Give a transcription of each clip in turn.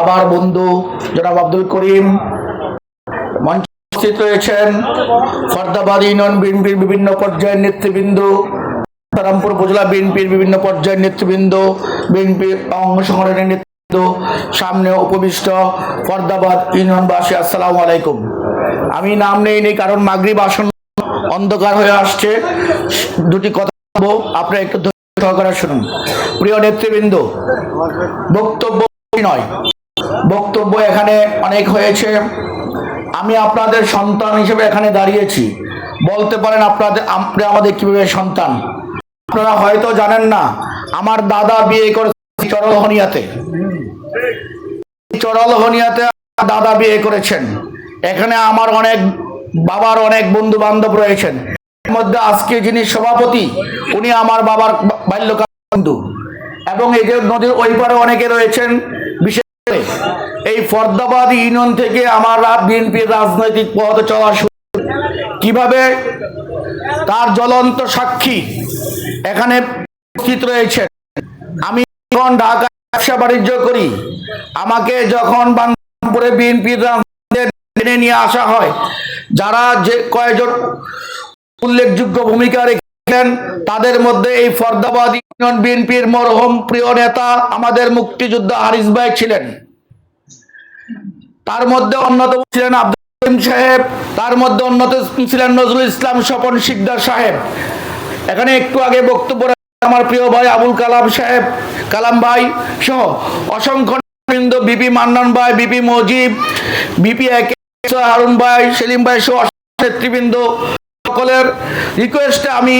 বাবার বন্ধু জনাব আব্দুল করিম। মঞ্চে উপস্থিত রয়েছেন ফর্দাবাদ ইউনিয়ন বিএনপির বিভিন্ন পর্যায়ের নেতৃবৃন্দ রামপুর উপজেলা বিএনপির বিভিন্ন পর্যায়ের নেতৃবৃন্দ বিএনপির অঙ্গ সংগঠনের নেতৃবৃন্দ, সামনে উপবিষ্ট ফর্দাবাদ ইউনিয়নবাসী, আসসালামু আলাইকুম। আমি নাম নেই নেই কারণ মাগরিব আসন অন্ধকার হয়ে আসছে। দুটি কথা বলব, আপনারা একটু সহকারে শুনুন। প্রিয় নেতৃবৃন্দ, বক্তব্য নয়। বক্তব্য এখানে অনেক হয়েছে। আমি আপনাদের সন্তান হিসেবে এখানে দাঁড়িয়েছি। বলতে পারেন আপনাদের, আপনি আমাদের কীভাবে সন্তান? আপনারা হয়তো জানেন না, আমার দাদা বিয়ে করেছে চরলহনিয়াতে চরলহনিয়াতে দাদা বিয়ে করেছেন। এখানে আমার অনেক বাবার অনেক বন্ধু বান্ধব রয়েছেন। এর মধ্যে আজকে যিনি সভাপতি, উনি আমার বাবার বাল্যকাল বন্ধু। এবং এই যে নদীর ওই পারে অনেকে রয়েছেন এই ফর্দাবাদ ইউনিয়ন থেকে আমার বিএনপির রাজনৈতিক পথ চলা কীভাবে তার জ্বলন্ত সাক্ষী এখানে উপস্থিত রয়েছে আমি যখন ঢাকা ব্যবসা বাণিজ্য করি, আমাকে যখন বাংলাপুরে বিএনপির টেনে নিয়ে আসা হয়, যারা যে কয়েকজন উল্লেখযোগ্য ভূমিকা রেখেছেন, তাদের মধ্যে এই ফরদাবাদ ইউনিয়ন বিএনপির মরহম প্রিয় নেতা আমাদের মুক্তিযোদ্ধা হারিস ভাই ছিলেন। তার মধ্যে অন্যতম ছিলেন আব্দুল সাহেব, তার মধ্যে অন্যতম ছিলেন নজরুল ইসলাম স্বপন শিকদার সাহেব। এখানে একটু আগে বক্তব্য আমার প্রিয় ভাই আবুল কালাম সাহেব, কালাম ভাই সহ অসংখ্য নেতৃবৃন্দ, বিপি মান্নান ভাই, বিপি মজিব, বিপি একে হারুন ভাই, সেলিম ভাই সহ নেতৃবৃন্দ। সকলের রিকোয়েস্টে আমি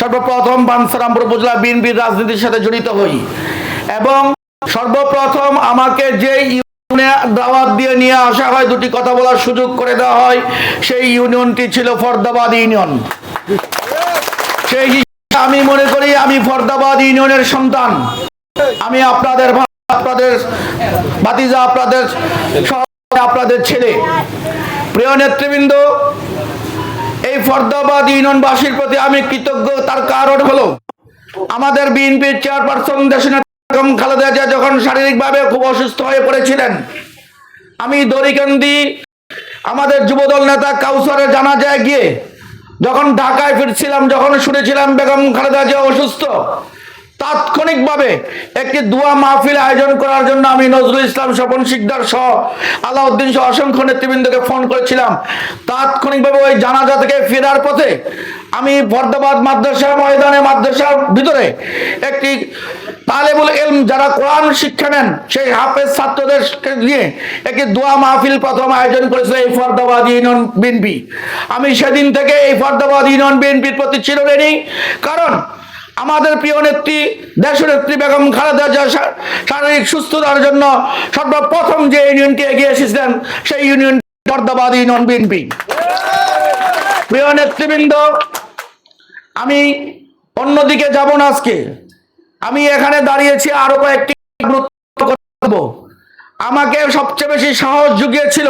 সর্বপ্রথম বানসারামপুর উপজেলা বিএনপির রাজনীতির সাথে জড়িত হই। এবং সর্বপ্রথম আমাকে যে দাওয়াত দিয়ে নিয়ে আসা হয়, দুটি কথা বলার সুযোগ করে দেওয়া হয়। সেই ইউনিয়নটি ছিল ফরদাবাদ ইউনিয়ন। সেই আমি মনে করি আমি ফরদাবাদ ইউনিয়নের সন্তান। আমি আপনাদের আপনাদের, ভাতিজা আপনাদের আপনাদের ছেলে। প্রিয় নেতৃবৃন্দ, এই ফরদাবাদ ইউনিয়নবাসীর প্রতি আমি কৃতজ্ঞ, তার কারণ হলো আমাদের বিএনপির চেয়ারপারসন দেশনেত্রী বেগম খালেদা জিয়া যখন শারীরিকভাবে খুব অসুস্থ হয়ে পড়েছিলেন। আমি দড়িকান্দি আমাদের যুবদল নেতা কাউসারের জানাজায় গিয়ে যখন ঢাকায় ফিরছিলাম, যখন শুনেছিলাম বেগম খালেদা জিয়া অসুস্থ, তাৎক্ষণিকভাবে একটি দোয়া মাহফিল আয়োজন করার জন্য আমি নজরুল ইসলাম স্বপন শিকদার সহ আলাউদ্দিন সহ অসংখ্য নেতৃবৃন্দকে ফোন করেছিলাম। তাৎক্ষণিকভাবে ওই জানাজা থেকে ফেরার পথে আমি ফরদাবাদ মাদ্রাসা ময়দানে, মাদ্রাসার ভিতরে একটি তালেবুল এলম যারা কোরআন শিক্ষা নেন, সেই হাফেজ ছাত্রদের নিয়ে একটি দোয়া মাহফিল প্রথম আয়োজন করেছিল এই ফরদাবাদ ইউনিয়ন বিএনপি। আমি সেদিন থেকে এই ফরদাবাদ ইউনিয়ন বিএনপির প্রতি চিরঋণী। কারণ আমাদের প্রিয় নেত্রী দেশনেত্রী বেগম খালেদা জিয়া শারীরিক সুস্থতার জন্য সর্বপ্রথম যে ইউনিয়নটি এগিয়ে এসেছিলেন, সেই ইউনিয়ন ফরদাবাদ ইউনিয়ন বিএনপি। প্রিয় নেতৃবৃন্দ, আমি অন্যদিকে যাব না আজকে। আমি এখানে দাঁড়িয়েছি আরও কয়েকটি গুরুত্ব আমাকে সবচেয়ে বেশি সাহস জুগিয়েছিল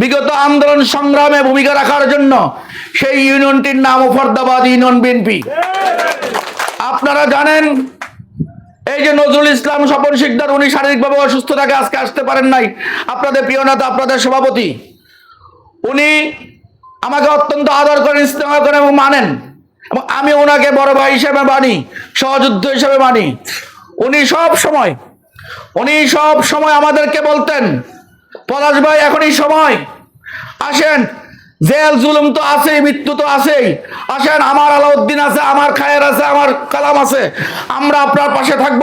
বিগত আন্দোলন সংগ্রামে ভূমিকা রাখার জন্য সেই ইউনিয়নটির নাম ফরদাবাদ ইউনিয়ন বিএনপি। আপনারা জানেন, এই যে নজরুল ইসলাম স্বপন শিকদার, উনি শারীরিকভাবে অসুস্থ থাকে, আজকে আসতে পারেন নাই। আপনাদের প্রিয় নেতা, আপনাদের সভাপতি, উনি আমাকে অত্যন্ত আদর করেন, স্নেহ করেন এবং মানেন। এবং আমি ওনাকে বড় ভাই হিসেবে মানি, সহযুদ্ধ হিসেবে মানি। উনি সব সময়, উনি সব সময় আমাদেরকে বলতেন, পলাশ ভাই, এখনই সময়। আসেন, জেল জুলুম তো আছেই, মৃত্যু তো আছেই। আসেন, আমার আলাউদ্দিন আছে, আমার খায়ের আছে, আমার কালাম আছে। আমরা আপনার পাশে থাকব।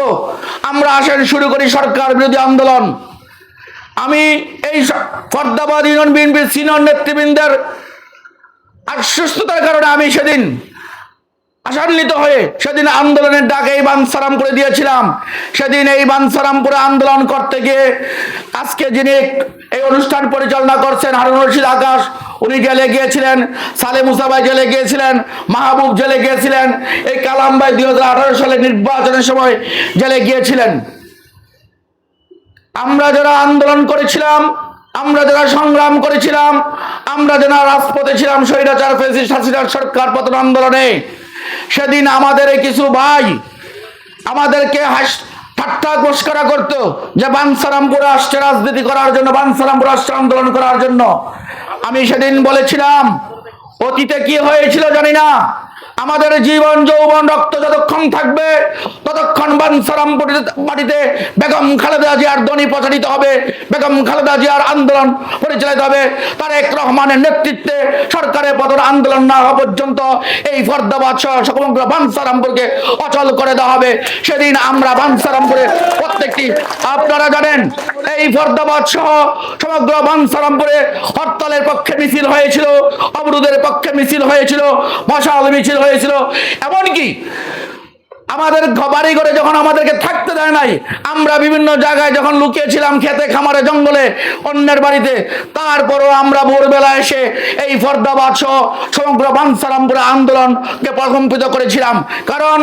আমরা আসেন, শুরু করি সরকার বিরোধী আন্দোলন। আমি এই ফরদাবাদ ইউনিয়ন বিএনপির সিনিয়র নেতৃবৃন্দের অসুস্থতার কারণে আমি সেদিন আশান্বিত হয়ে সেদিন আন্দোলনের ডাকে এই বানসারাম করে দিয়েছিলাম। সেদিন এই বানসারামপুরে আন্দোলন করতে গিয়ে আজকে যিনি এই অনুষ্ঠান পরিচালনা করছেন হারুন রশিদ আকাশ, উনি জেলে গিয়েছিলেন সালে মুসাবাই জেলে গিয়েছিলেন, মাহবুব জেলে গিয়েছিলেন, এই কালাম ভাই দুই সালে নির্বাচনের সময় জেলে গিয়েছিলেন। আমরা যারা আন্দোলন করেছিলাম, আমরা যারা সংগ্রাম করেছিলাম, আমরা যারা রাজপথে ছিলাম, স্বৈরাচার ফেসিস্ট হাসিনার সরকার পতন আন্দোলনে সেদিন আমাদের কিছু ভাই আমাদেরকে হাস ঠাট্টা ঘোষকরা করতো যে বানসারামপুরে আসছে রাজনীতি করার জন্য বানসারামপুর আসছে আন্দোলন করার জন্য। আমি সেদিন বলেছিলাম, অতীতে কি হয়েছিল জানি না। আমাদের জীবন, যৌবন, রক্ত যতক্ষণ থাকবে, ততক্ষণ বানসারামপুর মাটিতে বেগম খালেদা জিয়ার ধ্বনি প্রচারিত হবে, বেগম খালেদা জিয়ার আন্দোলন পরিচালিত হবে। তারেক রহমানের নেতৃত্বে সরকারের পতন আন্দোলন না হওয়া পর্যন্ত এই ফর্দাবাদ সহ সমগ্র বানসারামপুরকে অচল করে দেওয়া হবে। সেদিন আমরা বানসারামপুরে প্রত্যেকটি আপনারা জানেন, এই ফর্দাবাদ সহ সমগ্র বানসারামপুরে হরতালের পক্ষে মিছিল হয়েছিল, অবরোধের পক্ষে মিছিল হয়েছিল, মশাল মিছিল হয়েছিল। এমনকি আমাদের বাড়ি ঘরে যখন আমাদেরকে থাকতে দেয় নাই, আমরা বিভিন্ন জায়গায় যখন লুকিয়েছিলাম খেতে খামারে জঙ্গলে অন্যের বাড়িতে, তারপরও আমরা ভোরবেলা এসে এই ফর্দাবাদ সহ সমগ্র বাংসারামপুরে আন্দোলনকে প্রকম্পিত করেছিলাম। কারণ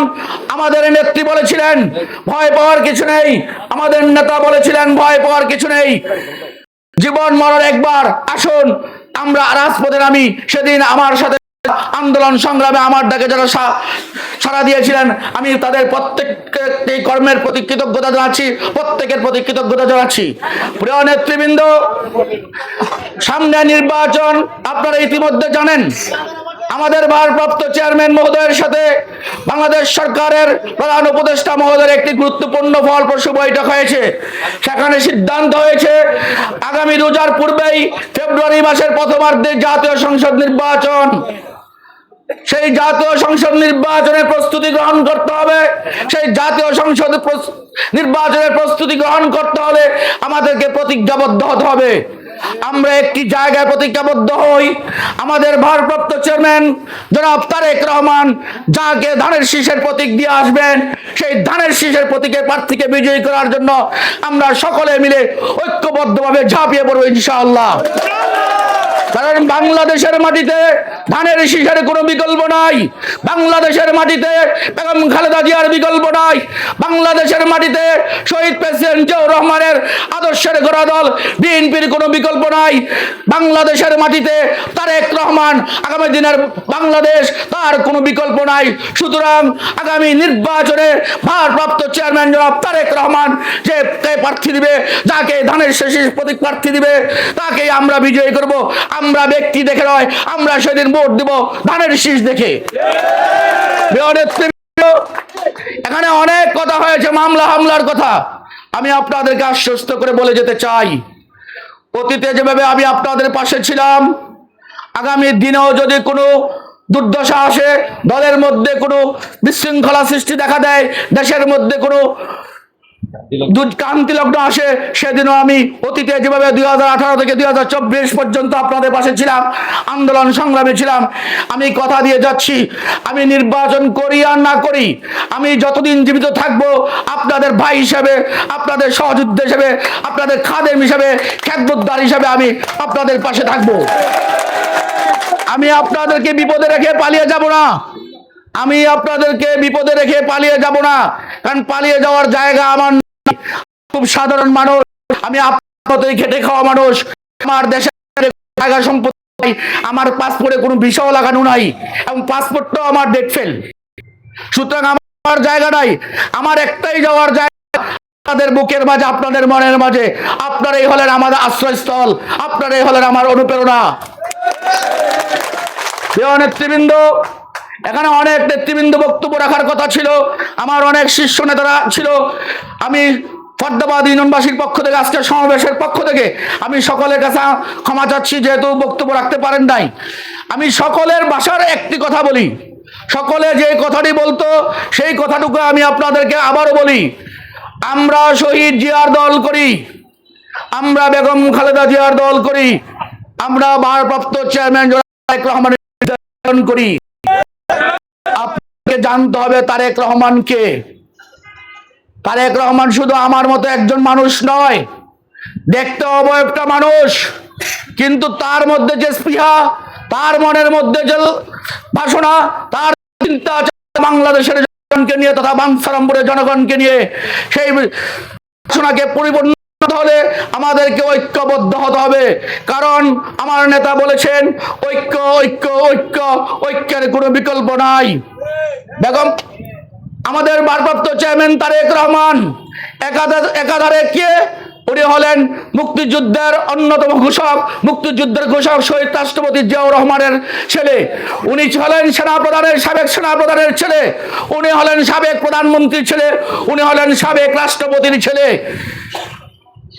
আমাদের নেত্রী বলেছিলেন, ভয় পাওয়ার কিছু নেই। আমাদের নেতা বলেছিলেন, ভয় পাওয়ার কিছু নেই। জীবন মরণ একবার, আসুন, আমরা রাজপথে নামি, সেদিন আমার সাথে আন্দোলন সংগ্রামে আমার ডাকে যারা সা- সাড়া দিয়েছিলেন, আমি তাদের প্রত্যেকটি কর্মের প্রতি কৃতজ্ঞতা জানাচ্ছি, প্রত্যেকের প্রতি কৃতজ্ঞতা জানাচ্ছি। প্রিয় নেতৃবৃন্দ, সামনে নির্বাচন, আপনারা ইতিমধ্যে জানেন, আমাদের ভারপ্রাপ্ত চেয়ারম্যান মহোদয়ের সাথে বাংলাদেশ সরকারের প্রধান উপদেষ্টা মহোদয়ের একটি গুরুত্বপূর্ণ ফলপ্রসূ বৈঠক হয়েছে। সেখানে সিদ্ধান্ত হয়েছে, আগামী রোজার পূর্বেই ফেব্রুয়ারি মাসের প্রথমার্ধে জাতীয় সংসদ নির্বাচন। সেই জাতীয় সংসদ নির্বাচনের প্রস্তুতি গ্রহণ করতে হবে। সেই জাতীয় সংসদ নির্বাচনের প্রস্তুতি গ্রহণ করতে হলে আমাদেরকে প্রতিজ্ঞাবদ্ধ হতে হবে। আমরা একটি জায়গায় প্রতিজ্ঞাবদ্ধ হই। আমাদের ভারপ্রাপ্ত চেয়ারম্যান জনাব তারেক রহমান যাকে ধানের শীষের প্রতীক দিয়ে আসবেন, সেই ধানের শীষের প্রতীকে প্রার্থীকে বিজয়ী করার জন্য আমরা সকলে মিলে ঐক্যবদ্ধভাবে ঝাঁপিয়ে পড়ব ইনশাআল্লাহ। কারণ বাংলাদেশের মাটিতে ধানের শীষের কোনো বিকল্প নাই। বাংলাদেশের মাটিতে বেগম খালেদা জিয়ার বিকল্প নাই। বাংলাদেশের মাটিতে শহীদ প্রেসিডেন্ট জিয়াউর রহমানের আদর্শের গড়া দল বিএনপির কোনো বিকল্প নাই। বাংলাদেশের মাটিতে তারেক রহমান আগামী দিনের বাংলাদেশ, তার কোনো বিকল্প নাই। সুতরাং আগামী নির্বাচনে ভারপ্রাপ্ত চেয়ারম্যান জনাব তারেক রহমান যে প্রার্থী দিবে, যাকে ধানের শেষে প্রতীক প্রার্থী দিবে, তাকেই আমরা বিজয়ী করব। আমরা ব্যক্তি দেখে নয়, আমরা সেদিন ভোট দিব ধানের শীষ দেখে। এখানে অনেক কথা হয়েছে, মামলা হামলার কথা। আমি আপনাদেরকে আশ্বস্ত করে বলে যেতে চাই, অতীতে যেভাবে আমি আপনাদের পাশে ছিলাম, আগামী দিনেও যদি কোনো দুর্দশা আসে, দলের মধ্যে কোনো বিশৃঙ্খলা সৃষ্টি দেখা দেয়, দেশের মধ্যে কোনো ক্রান্তি আসে, সেদিনও আমি অতীতে যেভাবে দুই হাজার আঠারো থেকে দুই হাজার চব্বিশ পর্যন্ত আপনাদের পাশে ছিলাম, আন্দোলন সংগ্রামে ছিলাম, আমি কথা দিয়ে যাচ্ছি, আমি নির্বাচন করি আর না করি, আমি যতদিন জীবিত থাকব, আপনাদের ভাই হিসাবে, আপনাদের সহযোদ্ধা হিসাবে, আপনাদের খাদেম হিসাবে খ্যাতদার হিসাবে আমি আপনাদের পাশে থাকব। আমি আপনাদেরকে বিপদে রেখে পালিয়ে যাব না। আমি আপনাদেরকে বিপদে রেখে পালিয়ে যাব না। কারণ পালিয়ে যাওয়ার জায়গা আমার খুব সাধারণ মানুষ। আমি আপনাদের খেটে খাওয়া মানুষ। আমার দেশের জায়গা সম্পত্তি আমার পাসপোর্টে কোনো বিষয় লাগানো নাই। এবং পাসপোর্টটাও আমার ডেট ফেল। সুতরাং আমার জায়গা নাই। আমার একটাই যাওয়ার জায়গা আপনাদের বুকের মাঝে, আপনাদের মনের মাঝে। আপনারাই হলেন আমাদের আশ্রয়স্থল। আপনারাই হলেন আমার অনুপ্রেরণা। নেতৃবৃন্দ এখানে অনেক নেতৃবৃন্দ বক্তব্য রাখার কথা ছিল, আমার অনেক শীর্ষ নেতারা ছিল। আমি ফর্দাবাদ ইউনিয়নবাসীর পক্ষ থেকে, আজকের সমাবেশের পক্ষ থেকে আমি সকলের কাছে ক্ষমা চাচ্ছি, যেহেতু বক্তব্য রাখতে পারেন নাই। আমি সকলের ভাষার একটি কথা বলি। সকলে যে কথাটি বলতো, সেই কথাটুকু আমি আপনাদেরকে আবারও বলি। আমরা শহীদ জিয়ার দল করি। আমরা বেগম খালেদা জিয়ার দল করি। আমরা ভারপ্রাপ্ত চেয়ারম্যান রহমানের করি। আপনাকে জানতে হবে তারেক রহমানকে। তারেক রহমান শুধু আমার মতো একজন মানুষ নয়, দেখতে অবয়বটা মানুষ, কিন্তু তার মধ্যে যে স্পৃহা, তার মনের মধ্যে যে বাসনা, তার চিন্তা বাংলাদেশের জনগণকে নিয়ে তথা বাংসারামপুরের জনগণকে নিয়ে। সেই বাসনাকে পরিপূর্ণ হলে আমাদেরকে ঐক্যবদ্ধ হতে হবে। কারণ আমার নেতা বলেছেন, ঐক্য ঐক্য ঐক্য, ঐক্যের কোনো বিকল্প নাই। বেগম, আমাদের ভারপ্রাপ্ত চেয়ারম্যান তারেক রহমান একাধারে কে? উনি হলেন মুক্তিযুদ্ধের অন্যতম ঘোষক, মুক্তিযুদ্ধের ঘোষক শহীদ রাষ্ট্রপতি জিয়াউর রহমানের ছেলে। উনি হলেন সেনাপ্রধানের সাবেক সেনাপ্রধানের ছেলে। উনি হলেন সাবেক প্রধানমন্ত্রীর ছেলে। উনি হলেন সাবেক রাষ্ট্রপতির ছেলে।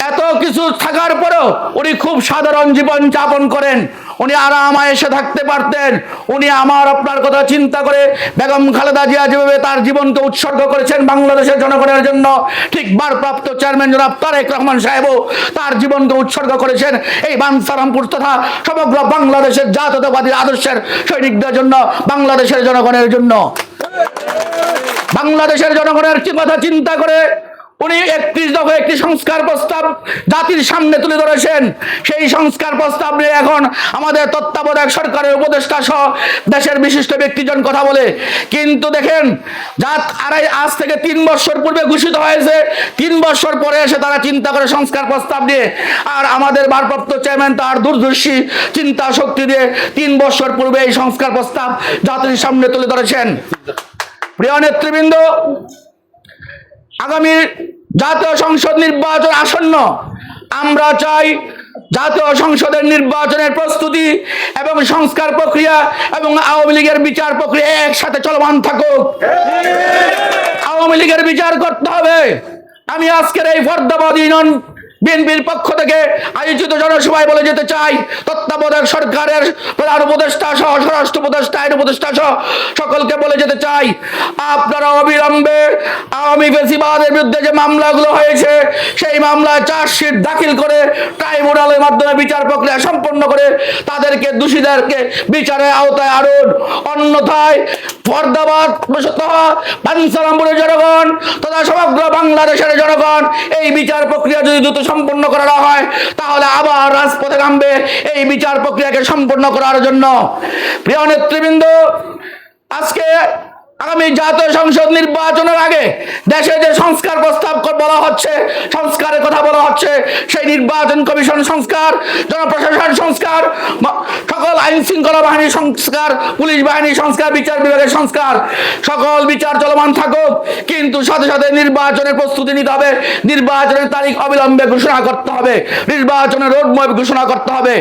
এত কিছু থাকার পরেও উনি খুব সাধারণ জীবন যাপন করেন। উনি আরাম এসে থাকতে পারতেন। উনি আমার আপনার কথা চিন্তা করে বেগম খালেদা জিয়া যেভাবে তার জীবনকে উৎসর্গ করেছেন বাংলাদেশের জনগণের জন্য, ঠিক ভারপ্রাপ্ত চেয়ারম্যান জনাব তারেক রহমান সাহেবও তার জীবনকে উৎসর্গ করেছেন। এই বানসারামপুর তথা সমগ্র বাংলাদেশের জাতীয়তাবাদী আদর্শের সৈনিকদের জন্য, বাংলাদেশের জনগণের জন্য। বাংলাদেশের জনগণের কি কথা চিন্তা করে উনি একত্রিশ দফা একটি সংস্কার প্রস্তাব জাতির সামনে তুলে ধরেছেন। সেই সংস্কার প্রস্তাব নিয়ে এখন আমাদের তত্ত্বাবধায়ক সরকারের উপদেষ্টা সহ দেশের বিশিষ্ট ব্যক্তিজন কথা বলে। কিন্তু দেখেন, জাত আড়াই আজ থেকে তিন বছর পূর্বে ঘোষিত হয়েছে। তিন বছর পরে এসে তারা চিন্তা করে সংস্কার প্রস্তাব নিয়ে। আর আমাদের ভারপ্রাপ্ত চেয়ারম্যান তার দূরদর্শী চিন্তা শক্তি দিয়ে তিন বছর পূর্বে এই সংস্কার প্রস্তাব জাতির সামনে তুলে ধরেছেন। প্রিয় নেতৃবৃন্দ আগামী জাতীয় সংসদ নির্বাচন আসন্ন, আমরা চাই জাতীয় সংসদের নির্বাচনের প্রস্তুতি এবং সংস্কার প্রক্রিয়া এবং আওয়ামী লীগের বিচার প্রক্রিয়া একসাথে চলমান থাকুক। আওয়ামী লীগের বিচার করতে হবে। আমি আজকের এই ফর্দাবাদী ইউনিয়ন বিএনপির পক্ষ থেকে আয়োজিত জনসভায় বলে যেতে চাই, তত্ত্বাবধায়ক সরকারের প্রধান উপদেষ্টা সহ, স্বরাষ্ট্র উপদেষ্টা, আইন উপদেষ্টা সহ সকলকে বলে যেতে চাই। আপনারা অবিলম্বে আওয়ামী বেশিবাদের বিরুদ্ধে যে মামলাগুলো হয়েছে, সেই মামলায় চার্জশিট দাখিল করে ট্রাইব্যুনালের মাধ্যমে বিচার প্রক্রিয়া সম্পন্ন করে তাদেরকে, দোষীদেরকে বিচারের আওতায় আনুন। অন্যথায় ফর্দাবাদ জনগণ তথা সমগ্র বাংলাদেশের জনগণ এই বিচার প্রক্রিয়া যদি দ্রুত সম্পন্ন করানো হয়, তাহলে আবার রাজপথে নামবে এই বিচার প্রক্রিয়াকে সম্পন্ন করার জন্য। প্রিয় নেতৃবৃন্দ, আজকে আগামী জাতীয় সংসদ নির্বাচনের আগে দেশে যে সংস্কার প্রস্তাব বলা হচ্ছে, সংস্কারের কথা বলা হচ্ছে, সেই নির্বাচন কমিশন সংস্কার, জনপ্রশাসন সংস্কার সকল আইন শৃঙ্খলা বাহিনীর সংস্কার, পুলিশ বাহিনীর সংস্কার, বিচার বিভাগের সংস্কার, সকল বিচার চলমান থাকুক, কিন্তু সাথে সাথে নির্বাচনের প্রস্তুতি নিতে হবে, নির্বাচনের তারিখ অবিলম্বে ঘোষণা করতে হবে, নির্বাচনের রোড ম্যাপ ঘোষণা করতে হবে।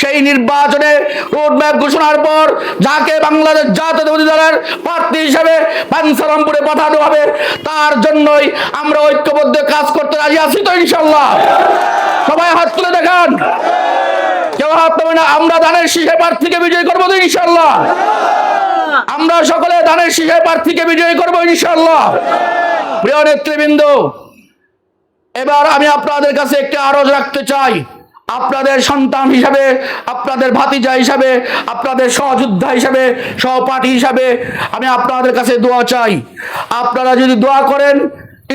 সেই নির্বাচনে রোড ম্যাপ ঘোষণার পর যাকে বাংলাদেশ জাতীয় দলের প্রার্থী হিসেবে পানসারামপুরে পাঠানো হবে তার জন্যই আমরা ঐক্যবদ্ধ কাজ করতে রাজি আছি তো ইনশাল্লাহ সবাই হাত তুলে দেখান। কেউ হাত তুলে না, আমরা ধানের শীষে প্রার্থীকে বিজয় করব তো ইনশাল্লাহ আমরা সকলে ধানের শীষে প্রার্থীকে বিজয় করব ইনশাল্লাহ প্রিয় নেতৃবৃন্দ, এবার আমি আপনাদের কাছে একটি আরজ রাখতে চাই। আপনাদের সন্তান হিসাবে, আপনাদের ভাতিজা হিসাবে, আপনাদের সহযোদ্ধা হিসাবে, সহপাঠী হিসাবে আমি আপনাদের কাছে দোয়া চাই। আপনারা যদি দোয়া করেন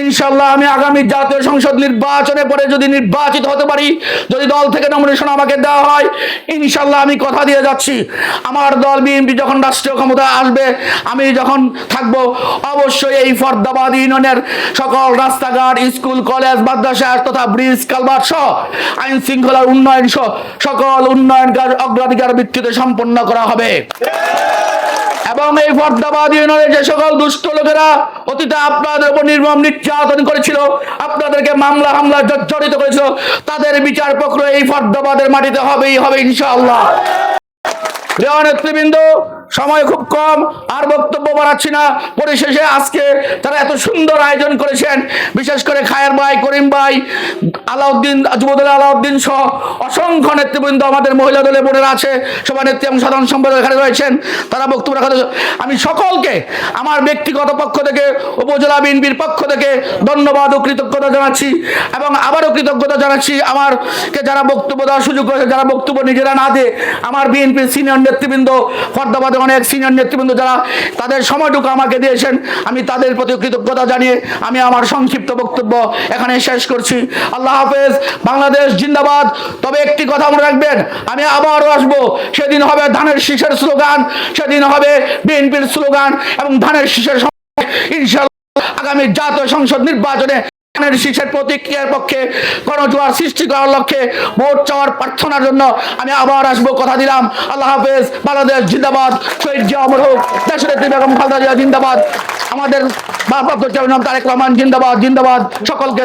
ইনশাল্লাহ আমি আগামী জাতীয় সংসদ নির্বাচনে পরে যদি নির্বাচিত হতে পারি, যদি দল থেকে নমিনেশন আমাকে দেওয়া হয় ইনশাল্লাহ আমি কথা দিয়ে যাচ্ছি। আমার দল বিএনপি যখন রাষ্ট্রীয় ক্ষমতায় আসবে, আমি যখন থাকব, অবশ্যই এই ফর্দাবাদ ইউনিয়নের সকল রাস্তাঘাট, স্কুল, কলেজ, মাদ্রাসা তথা ব্রিজ কালবার সহ, আইন শৃঙ্খলার উন্নয়ন সহ, সকল উন্নয়ন কাজ অগ্রাধিকার ভিত্তিতে সম্পন্ন করা হবে। এবং এই ফর্দাবাদ ইউনিয়নের যে সকল দুষ্ট লোকেরা অতীতে আপনাদের উপর নির্মম নির্যাতন করেছিল, আপনাদেরকে মামলা হামলা জর্জরিত করেছিল, তাদের বিচার প্রক্রিয়া এই ফর্দাবাদের মাটিতে হবেই, হবে ইনশাআল্লাহ। নেতৃবৃন্দ সময় খুব কম, আর বক্তব্য বাড়াচ্ছি না। পরিশেষে আজকে তারা এত সুন্দর আয়োজন করেছেন। বিশেষ করে খায়ের ভাই, করিম ভাই, আলাউদ্দিন যুবদল আলাউদ্দিন সহ অসংখ্য নেতৃবৃন্দ আমাদের মহিলা দলে বোনেরা আছে সবার নেত্রী এবং সাধারণ সম্পাদক এখানে রয়েছেন। তারা বক্তব্য রাখা আমি সকলকে, আমার ব্যক্তিগত পক্ষ থেকে, উপজেলা বিএনপির পক্ষ থেকে ধন্যবাদ ও কৃতজ্ঞতা জানাচ্ছি এবং আবারও কৃতজ্ঞতা জানাচ্ছি আমারকে যারা বক্তব্য দেওয়ার সুযোগ করেছে, যারা বক্তব্য নিজেরা না দিয়ে আমার বিএনপির সিনিয়র নেতৃবৃন্দ ফর্দাবাদে অনেক সিনিয়র নেতৃবৃন্দ যারা তাদের সময়টুকু আমাকে দিয়েছেন, আমি তাদের প্রতি কৃতজ্ঞতা জানিয়ে আমি আমার সংক্ষিপ্ত বক্তব্য এখানে শেষ করছি। আল্লাহ হাফেজ, বাংলাদেশ জিন্দাবাদ। তবে একটি কথা মনে রাখবেন, আমি আবারও আসব। সেদিন হবে ধানের শীষের স্লোগান, সেদিন হবে বিএনপির স্লোগান এবং ধানের শীষের ইনশাল্লাহ আগামী জাতীয় সংসদ নির্বাচনে ধানের প্রতিক্রিয়ার পক্ষে সৃষ্টি করার লক্ষ্যে ভোট চাওয়ার প্রার্থনার জন্য আমি আবার আসব। কথা দিলাম। আল্লাহ হাফেজ। বাংলাদেশ জিন্দাবাদ। শহীদ জিয়া হোক। বেগম খালদা জিয়া জিন্দাবাদ। আমাদের ভারপ্রাপ্ত তারেক রহমান জিন্দাবাদ। জিন্দাবাদ। সকলকে